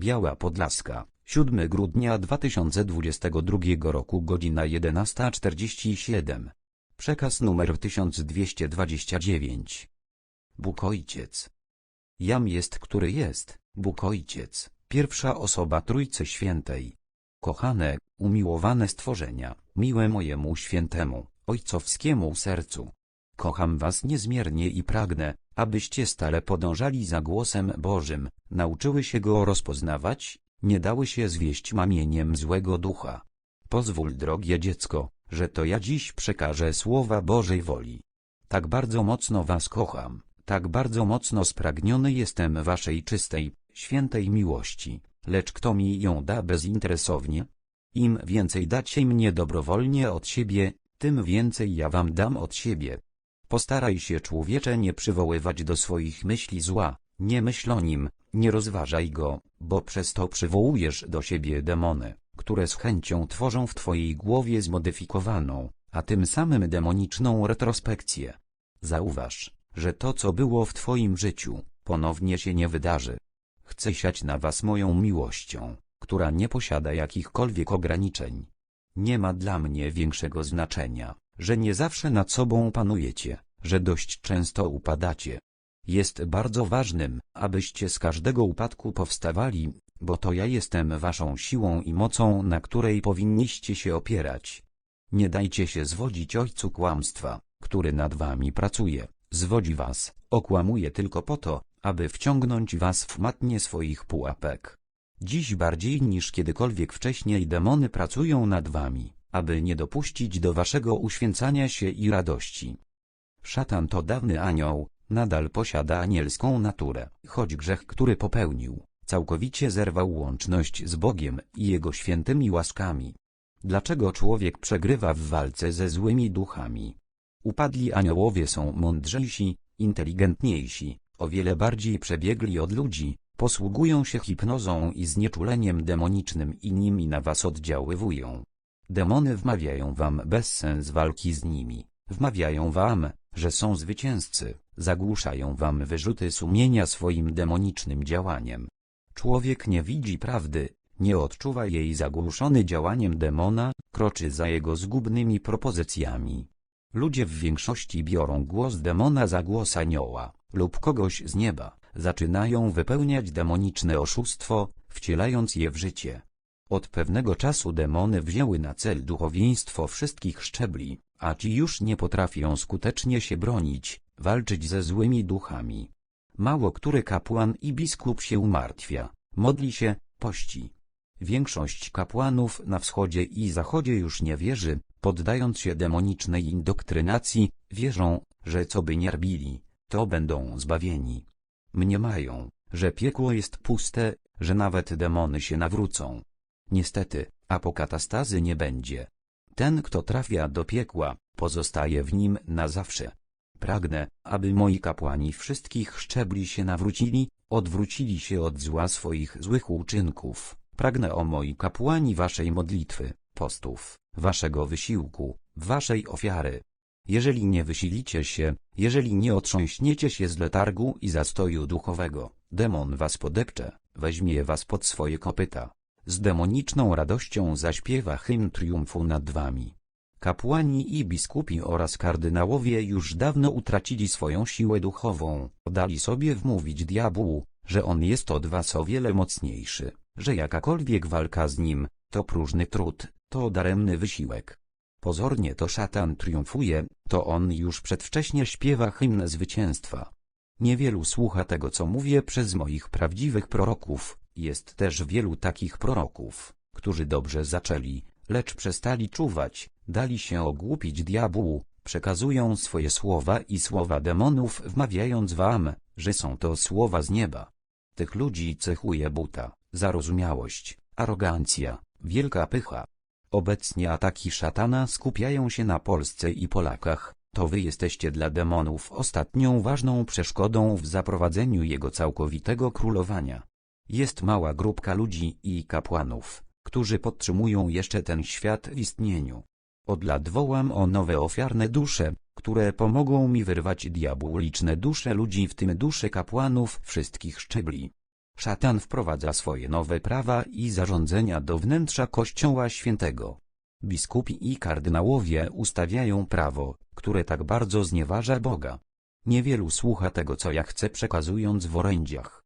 Biała Podlaska, 7 grudnia 2022 roku godzina 11.47. Przekaz numer 1229. Bóg Ojciec. Jam jest, który jest, Bóg Ojciec, pierwsza osoba Trójcy Świętej. Kochane, umiłowane stworzenia, miłe mojemu świętemu, ojcowskiemu sercu. Kocham was niezmiernie i pragnę, abyście stale podążali za głosem Bożym, nauczyły się go rozpoznawać, nie dały się zwieść mamieniem złego ducha. Pozwól, drogie dziecko, że to ja dziś przekażę słowa Bożej woli. Tak bardzo mocno was kocham, tak bardzo mocno spragniony jestem waszej czystej, świętej miłości, lecz kto mi ją da bezinteresownie? Im więcej dacie mnie dobrowolnie od siebie, tym więcej ja wam dam od siebie. Postaraj się człowiecze nie przywoływać do swoich myśli zła, nie myśl o nim, nie rozważaj go, bo przez to przywołujesz do siebie demony, które z chęcią tworzą w twojej głowie zmodyfikowaną, a tym samym demoniczną retrospekcję. Zauważ, że to co było w twoim życiu, ponownie się nie wydarzy. Chcę siać na was moją miłością, która nie posiada jakichkolwiek ograniczeń. Nie ma dla mnie większego znaczenia, że nie zawsze nad sobą panujecie, że dość często upadacie. Jest bardzo ważnym, abyście z każdego upadku powstawali, bo to ja jestem waszą siłą i mocą, na której powinniście się opierać. Nie dajcie się zwodzić ojcu kłamstwa, który nad wami pracuje, zwodzi was, okłamuje tylko po to, aby wciągnąć was w matnie swoich pułapek. Dziś bardziej niż kiedykolwiek wcześniej demony pracują nad wami, aby nie dopuścić do waszego uświęcania się i radości. Szatan to dawny anioł, nadal posiada anielską naturę, choć grzech, który popełnił, całkowicie zerwał łączność z Bogiem i Jego świętymi łaskami. Dlaczego człowiek przegrywa w walce ze złymi duchami? Upadli aniołowie są mądrzejsi, inteligentniejsi, o wiele bardziej przebiegli od ludzi, posługują się hipnozą i znieczuleniem demonicznym i nimi na was oddziaływują. Demony wmawiają wam bezsens walki z nimi, wmawiają wam, że są zwycięzcy, zagłuszają wam wyrzuty sumienia swoim demonicznym działaniem. Człowiek nie widzi prawdy, nie odczuwa jej zagłuszony działaniem demona, kroczy za jego zgubnymi propozycjami. Ludzie w większości biorą głos demona za głos anioła, lub kogoś z nieba, zaczynają wypełniać demoniczne oszustwo, wcielając je w życie. Od pewnego czasu demony wzięły na cel duchowieństwo wszystkich szczebli, a ci już nie potrafią skutecznie się bronić, walczyć ze złymi duchami. Mało który kapłan i biskup się umartwia, modli się, pości. Większość kapłanów na wschodzie i zachodzie już nie wierzy, poddając się demonicznej indoktrynacji, wierzą, że co by nie robili, to będą zbawieni. Mniemają, że piekło jest puste, że nawet demony się nawrócą. Niestety, apokatastazy nie będzie. Ten, kto trafia do piekła, pozostaje w nim na zawsze. Pragnę, aby moi kapłani wszystkich szczebli się nawrócili, odwrócili się od zła swoich złych uczynków. Pragnę o moi kapłani waszej modlitwy, postów, waszego wysiłku, waszej ofiary. Jeżeli nie wysilicie się, jeżeli nie otrząśniecie się z letargu i zastoju duchowego, demon was podepcze, weźmie was pod swoje kopyta. Z demoniczną radością zaśpiewa hymn triumfu nad wami. Kapłani i biskupi oraz kardynałowie już dawno utracili swoją siłę duchową, dali sobie wmówić diabłu, że on jest od was o wiele mocniejszy, że jakakolwiek walka z nim, to próżny trud, to daremny wysiłek. Pozornie to szatan triumfuje, to on już przedwcześnie śpiewa hymn zwycięstwa. Niewielu słucha tego co mówię przez moich prawdziwych proroków, jest też wielu takich proroków, którzy dobrze zaczęli, lecz przestali czuwać, dali się ogłupić diabłu, przekazują swoje słowa i słowa demonów wmawiając wam, że są to słowa z nieba. Tych ludzi cechuje buta, zarozumiałość, arogancja, wielka pycha. Obecnie ataki szatana skupiają się na Polsce i Polakach, to wy jesteście dla demonów ostatnią ważną przeszkodą w zaprowadzeniu jego całkowitego królowania. Jest mała grupka ludzi i kapłanów, którzy podtrzymują jeszcze ten świat w istnieniu. Od lat wołam o nowe ofiarne dusze, które pomogą mi wyrwać diabłu liczne dusze ludzi w tym dusze kapłanów wszystkich szczebli. Szatan wprowadza swoje nowe prawa i zarządzenia do wnętrza Kościoła Świętego. Biskupi i kardynałowie ustawiają prawo, które tak bardzo znieważa Boga. Niewielu słucha tego co ja chcę przekazując w orędziach.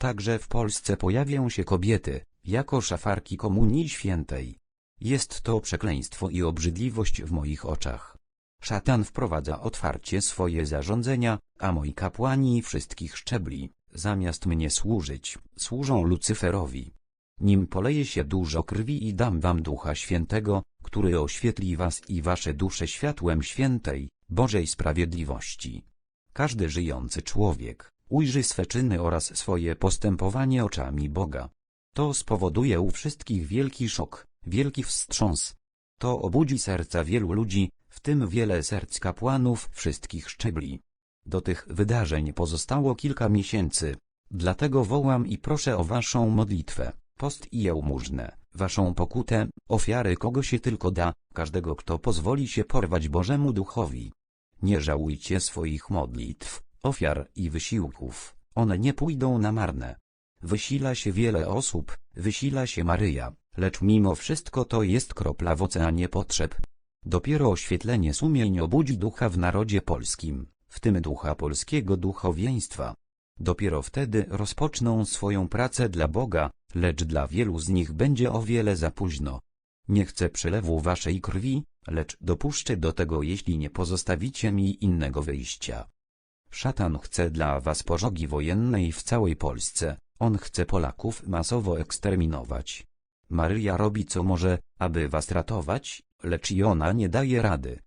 Także w Polsce pojawią się kobiety, jako szafarki Komunii Świętej. Jest to przekleństwo i obrzydliwość w moich oczach. Szatan wprowadza otwarcie swoje zarządzenia, a moi kapłani wszystkich szczebli, zamiast mnie służyć, służą Lucyferowi. Nim poleje się dużo krwi i dam wam Ducha Świętego, który oświetli was i wasze dusze światłem świętej, Bożej sprawiedliwości. Każdy żyjący człowiek ujrzy swe czyny oraz swoje postępowanie oczami Boga. To spowoduje u wszystkich wielki szok, wielki wstrząs. To obudzi serca wielu ludzi, w tym wiele serc kapłanów wszystkich szczebli. Do tych wydarzeń pozostało kilka miesięcy. Dlatego wołam i proszę o waszą modlitwę, post i jałmużnę, waszą pokutę, ofiary kogo się tylko da, każdego kto pozwoli się porwać Bożemu Duchowi. Nie żałujcie swoich modlitw, ofiar i wysiłków, one nie pójdą na marne. Wysila się wiele osób, wysila się Maryja, lecz mimo wszystko to jest kropla w oceanie potrzeb. Dopiero oświetlenie sumień obudzi ducha w narodzie polskim, w tym ducha polskiego duchowieństwa. Dopiero wtedy rozpoczną swoją pracę dla Boga, lecz dla wielu z nich będzie o wiele za późno. Nie chcę przelewu waszej krwi, lecz dopuszczę do tego jeśli nie pozostawicie mi innego wyjścia. Szatan chce dla was pożogi wojennej w całej Polsce, on chce Polaków masowo eksterminować. Maryja robi co może, aby was ratować, lecz i ona nie daje rady.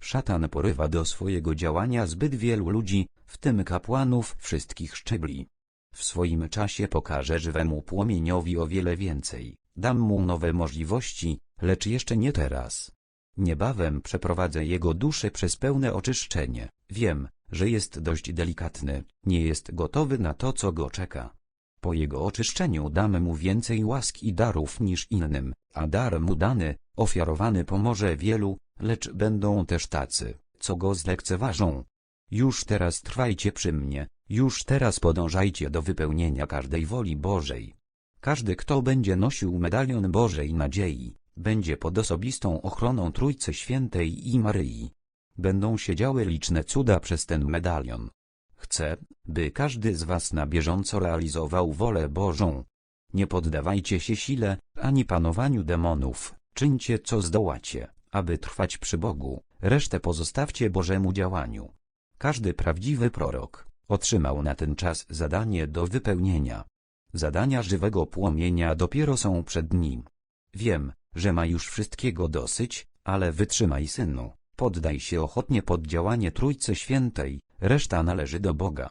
Szatan porywa do swojego działania zbyt wielu ludzi, w tym kapłanów wszystkich szczebli. W swoim czasie pokażę żywemu płomieniowi o wiele więcej, dam mu nowe możliwości, lecz jeszcze nie teraz. Niebawem przeprowadzę jego duszę przez pełne oczyszczenie. Wiem, że jest dość delikatny, nie jest gotowy na to, co go czeka. Po jego oczyszczeniu damy mu więcej łask i darów niż innym, a dar mu dany, ofiarowany pomoże wielu, lecz będą też tacy, co go zlekceważą. Już teraz trwajcie przy mnie, już teraz podążajcie do wypełnienia każdej woli Bożej. Każdy, kto będzie nosił medalion Bożej Nadziei, będzie pod osobistą ochroną Trójcy Świętej i Maryi. Będą się działy liczne cuda przez ten medalion. Chcę, by każdy z was na bieżąco realizował wolę Bożą. Nie poddawajcie się sile, ani panowaniu demonów, czyńcie co zdołacie, aby trwać przy Bogu, resztę pozostawcie Bożemu działaniu. Każdy prawdziwy prorok otrzymał na ten czas zadanie do wypełnienia. Zadania żywego płomienia dopiero są przed nim. Wiem, że ma już wszystkiego dosyć, ale wytrzymaj synu, poddaj się ochotnie pod działanie Trójcy Świętej, reszta należy do Boga.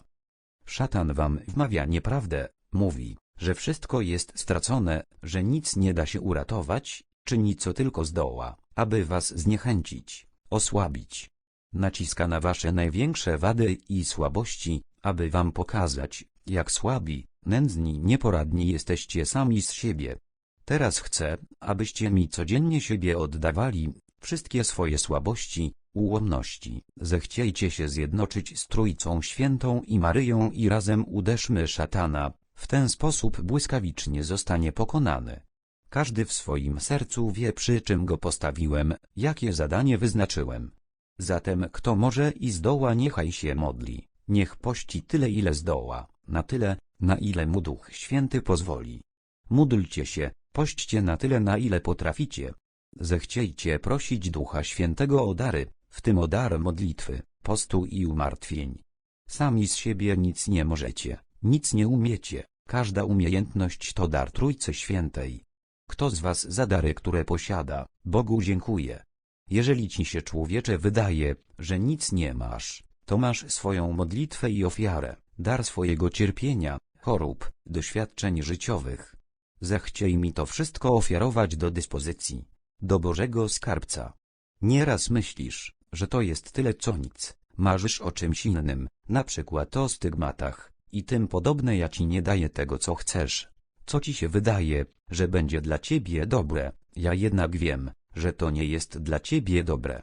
Szatan wam wmawia nieprawdę, mówi, że wszystko jest stracone, że nic nie da się uratować, czyni co tylko zdoła, aby was zniechęcić, osłabić. Naciska na wasze największe wady i słabości, aby wam pokazać, jak słabi, nędzni, nieporadni jesteście sami z siebie. Teraz chcę, abyście mi codziennie siebie oddawali, wszystkie swoje słabości, ułomności. Zechciejcie się zjednoczyć z Trójcą Świętą i Maryją i razem uderzmy szatana, w ten sposób błyskawicznie zostanie pokonany. Każdy w swoim sercu wie przy czym go postawiłem, jakie zadanie wyznaczyłem. Zatem kto może i zdoła niechaj się modli, niech pości tyle ile zdoła, na tyle, na ile mu Duch Święty pozwoli. Módlcie się, pośćcie na tyle na ile potraficie. Zechciejcie prosić Ducha Świętego o dary, w tym o dar modlitwy, postu i umartwień. Sami z siebie nic nie możecie, nic nie umiecie, każda umiejętność to dar Trójcy Świętej. Kto z was za dary, które posiada, Bogu dziękuję. Jeżeli ci się człowiecze wydaje, że nic nie masz, to masz swoją modlitwę i ofiarę, dar swojego cierpienia, chorób, doświadczeń życiowych. Zechciej mi to wszystko ofiarować do dyspozycji, do Bożego Skarbca. Nieraz myślisz, że to jest tyle co nic, marzysz o czymś innym, na przykład o stygmatach, i tym podobne ja ci nie daję tego co chcesz. Co ci się wydaje, że będzie dla ciebie dobre, ja jednak wiem, że to nie jest dla ciebie dobre.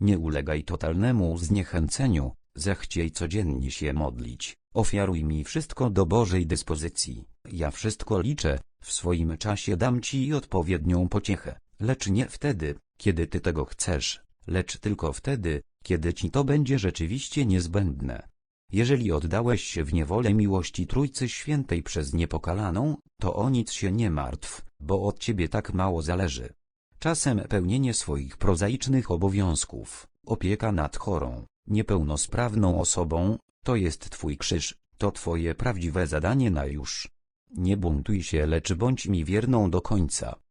Nie ulegaj totalnemu zniechęceniu, zechciej codziennie się modlić, ofiaruj mi wszystko do Bożej dyspozycji, ja wszystko liczę, w swoim czasie dam ci odpowiednią pociechę, lecz nie wtedy, kiedy ty tego chcesz, lecz tylko wtedy, kiedy ci to będzie rzeczywiście niezbędne. Jeżeli oddałeś się w niewolę miłości Trójcy Świętej przez niepokalaną, to o nic się nie martw, bo od ciebie tak mało zależy. Czasem pełnienie swoich prozaicznych obowiązków, opieka nad chorą, niepełnosprawną osobą, to jest twój krzyż, to twoje prawdziwe zadanie na już. Nie buntuj się, lecz bądź mi wierną do końca.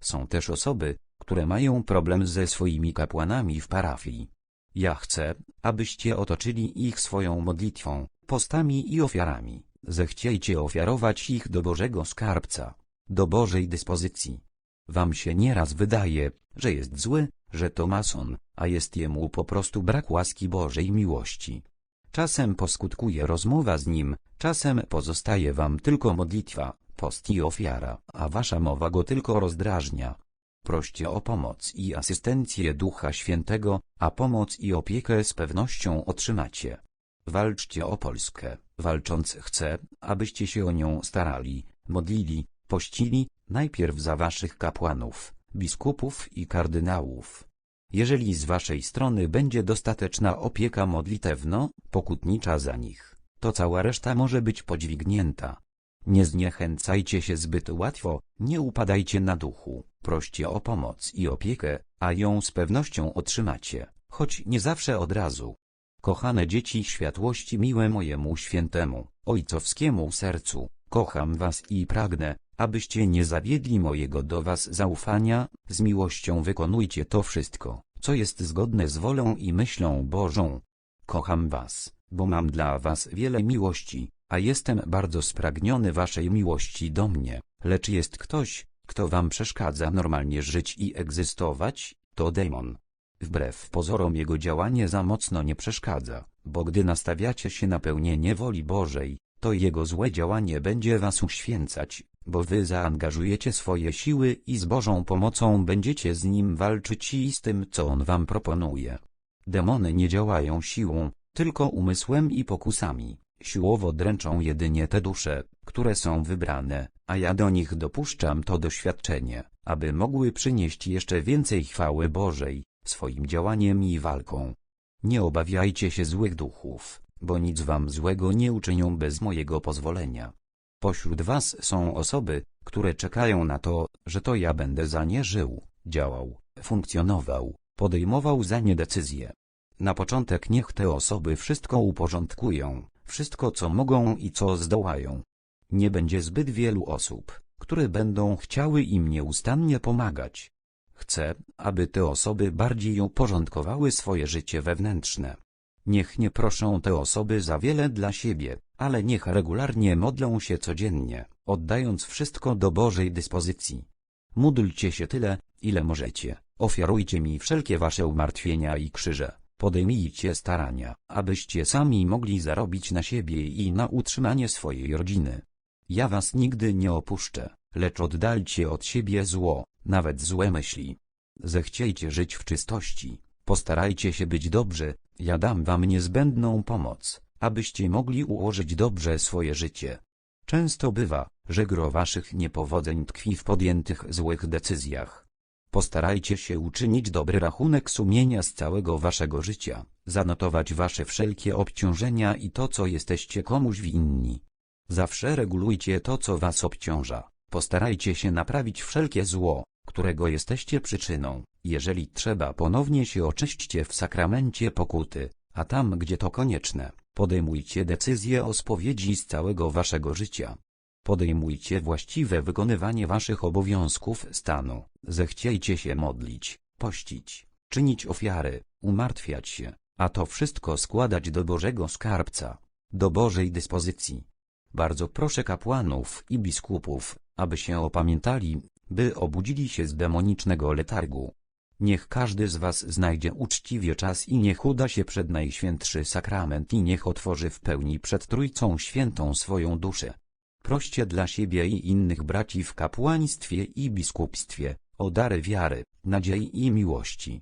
Są też osoby, które mają problem ze swoimi kapłanami w parafii. Ja chcę, abyście otoczyli ich swoją modlitwą, postami i ofiarami. Zechciejcie ofiarować ich do Bożego Skarbca, do Bożej dyspozycji. Wam się nieraz wydaje, że jest zły, że to mason, a jest jemu po prostu brak łaski Bożej miłości. Czasem poskutkuje rozmowa z nim, czasem pozostaje wam tylko modlitwa, post i ofiara, a wasza mowa go tylko rozdrażnia. Proście o pomoc i asystencję Ducha Świętego, a pomoc i opiekę z pewnością otrzymacie. Walczcie o Polskę, walcząc chcę, abyście się o nią starali, modlili, pościli, najpierw za waszych kapłanów, biskupów i kardynałów. Jeżeli z waszej strony będzie dostateczna opieka modlitewno-pokutnicza za nich, to cała reszta może być podźwignięta. Nie zniechęcajcie się zbyt łatwo, nie upadajcie na duchu, proście o pomoc i opiekę, a ją z pewnością otrzymacie, choć nie zawsze od razu. Kochane dzieci światłości miłe mojemu świętemu, ojcowskiemu sercu, kocham was i pragnę, abyście nie zawiedli mojego do was zaufania, z miłością wykonujcie to wszystko, co jest zgodne z wolą i myślą Bożą. Kocham was, bo mam dla was wiele miłości, a jestem bardzo spragniony waszej miłości do mnie, lecz jest ktoś, kto wam przeszkadza normalnie żyć i egzystować, to demon. Wbrew pozorom jego działanie za mocno nie przeszkadza, bo gdy nastawiacie się na pełnienie woli Bożej, to jego złe działanie będzie was uświęcać, bo wy zaangażujecie swoje siły i z Bożą pomocą będziecie z nim walczyć i z tym, co on wam proponuje. Demony nie działają siłą, tylko umysłem i pokusami. Siłowo dręczą jedynie te dusze, które są wybrane, a ja do nich dopuszczam to doświadczenie, aby mogły przynieść jeszcze więcej chwały Bożej, swoim działaniem i walką. Nie obawiajcie się złych duchów, bo nic wam złego nie uczynią bez mojego pozwolenia. Pośród was są osoby, które czekają na to, że to ja będę za nie żył, działał, funkcjonował, podejmował za nie decyzje. Na początek niech te osoby wszystko uporządkują, wszystko co mogą i co zdołają. Nie będzie zbyt wielu osób, które będą chciały im nieustannie pomagać. Chcę, aby te osoby bardziej uporządkowały swoje życie wewnętrzne. Niech nie proszą te osoby za wiele dla siebie, ale niech regularnie modlą się codziennie, oddając wszystko do Bożej dyspozycji. Módlcie się tyle, ile możecie, ofiarujcie mi wszelkie wasze umartwienia i krzyże, podejmijcie starania, abyście sami mogli zarobić na siebie i na utrzymanie swojej rodziny. Ja was nigdy nie opuszczę, lecz oddalcie od siebie zło, nawet złe myśli. Zechciejcie żyć w czystości, postarajcie się być dobrzy, ja dam wam niezbędną pomoc, abyście mogli ułożyć dobrze swoje życie. Często bywa, że gro waszych niepowodzeń tkwi w podjętych złych decyzjach. Postarajcie się uczynić dobry rachunek sumienia z całego waszego życia, zanotować wasze wszelkie obciążenia i to co jesteście komuś winni. Zawsze regulujcie to co was obciąża, postarajcie się naprawić wszelkie zło, którego jesteście przyczyną, jeżeli trzeba ponownie się oczyśćcie w sakramencie pokuty, a tam gdzie to konieczne, podejmujcie decyzje o spowiedzi z całego waszego życia. Podejmujcie właściwe wykonywanie waszych obowiązków stanu, zechciejcie się modlić, pościć, czynić ofiary, umartwiać się, a to wszystko składać do Bożego Skarbca, do Bożej dyspozycji. Bardzo proszę kapłanów i biskupów, aby się opamiętali, by obudzili się z demonicznego letargu. Niech każdy z was znajdzie uczciwie czas i niech uda się przed Najświętszy Sakrament i niech otworzy w pełni przed Trójcą Świętą swoją duszę. Proście dla siebie i innych braci w kapłaństwie i biskupstwie, o dary wiary, nadziei i miłości.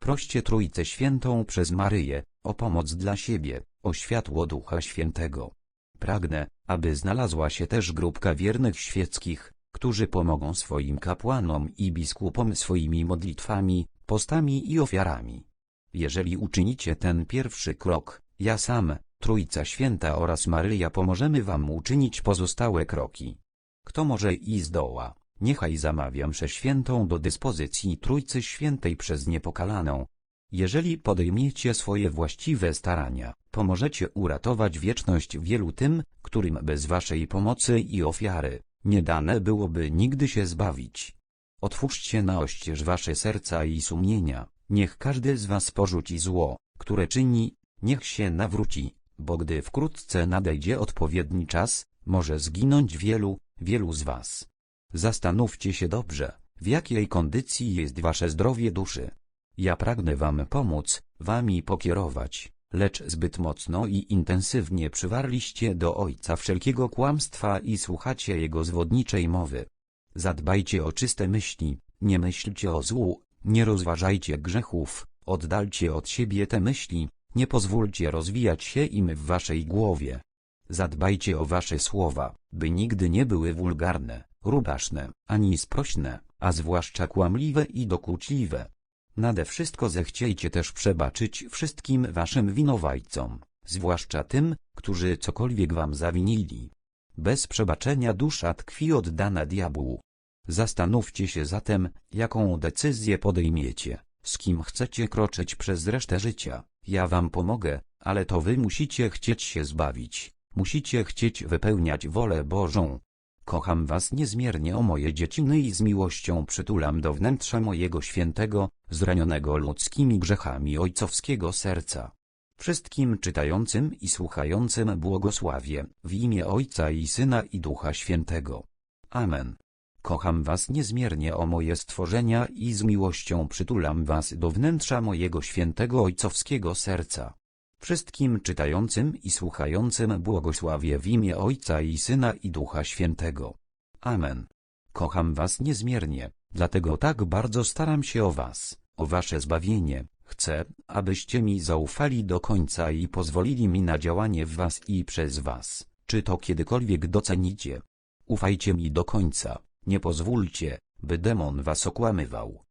Proście Trójcę Świętą przez Maryję, o pomoc dla siebie, o światło Ducha Świętego. Pragnę, aby znalazła się też grupka wiernych świeckich, którzy pomogą swoim kapłanom i biskupom swoimi modlitwami, postami i ofiarami. Jeżeli uczynicie ten pierwszy krok, ja sam, Trójca Święta oraz Maryja pomożemy wam uczynić pozostałe kroki. Kto może i zdoła, niechaj zamawia mszę świętą do dyspozycji Trójcy Świętej przez niepokalaną. Jeżeli podejmiecie swoje właściwe starania, pomożecie uratować wieczność wielu tym, którym bez waszej pomocy i ofiary, nie dane byłoby nigdy się zbawić. Otwórzcie na oścież wasze serca i sumienia, niech każdy z was porzuci zło, które czyni, niech się nawróci, bo gdy wkrótce nadejdzie odpowiedni czas, może zginąć wielu, wielu z was. Zastanówcie się dobrze, w jakiej kondycji jest wasze zdrowie duszy. Ja pragnę wam pomóc, wami pokierować, lecz zbyt mocno i intensywnie przywarliście do Ojca wszelkiego kłamstwa i słuchacie Jego zwodniczej mowy. Zadbajcie o czyste myśli, nie myślcie o złu, nie rozważajcie grzechów, oddalcie od siebie te myśli, nie pozwólcie rozwijać się im w waszej głowie. Zadbajcie o wasze słowa, by nigdy nie były wulgarne, rubaszne, ani sprośne, a zwłaszcza kłamliwe i dokuczliwe. Nade wszystko zechciejcie też przebaczyć wszystkim waszym winowajcom, zwłaszcza tym, którzy cokolwiek wam zawinili. Bez przebaczenia dusza tkwi oddana diabłu. Zastanówcie się zatem, jaką decyzję podejmiecie, z kim chcecie kroczyć przez resztę życia. Ja wam pomogę, ale to wy musicie chcieć się zbawić, musicie chcieć wypełniać wolę Bożą. Kocham was niezmiernie o moje dzieciny i z miłością przytulam do wnętrza mojego świętego, zranionego ludzkimi grzechami ojcowskiego serca. Wszystkim czytającym i słuchającym błogosławię, w imię Ojca i Syna i Ducha Świętego. Amen. Kocham was niezmiernie o moje stworzenia i z miłością przytulam was do wnętrza mojego świętego ojcowskiego serca. Wszystkim czytającym i słuchającym błogosławię w imię Ojca i Syna i Ducha Świętego. Amen. Kocham was niezmiernie, dlatego tak bardzo staram się o was, o wasze zbawienie. Chcę, abyście mi zaufali do końca i pozwolili mi na działanie w was i przez was, czy to kiedykolwiek docenicie. Ufajcie mi do końca, nie pozwólcie, by demon was okłamywał.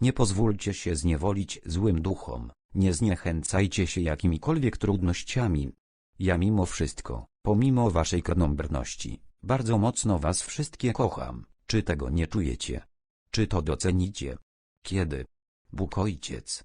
Nie pozwólcie się zniewolić złym duchom, nie zniechęcajcie się jakimikolwiek trudnościami. Ja mimo wszystko, pomimo waszej krnąbrności, bardzo mocno was wszystkie kocham, czy tego nie czujecie? Czy to docenicie? Kiedy? Bóg Ojciec,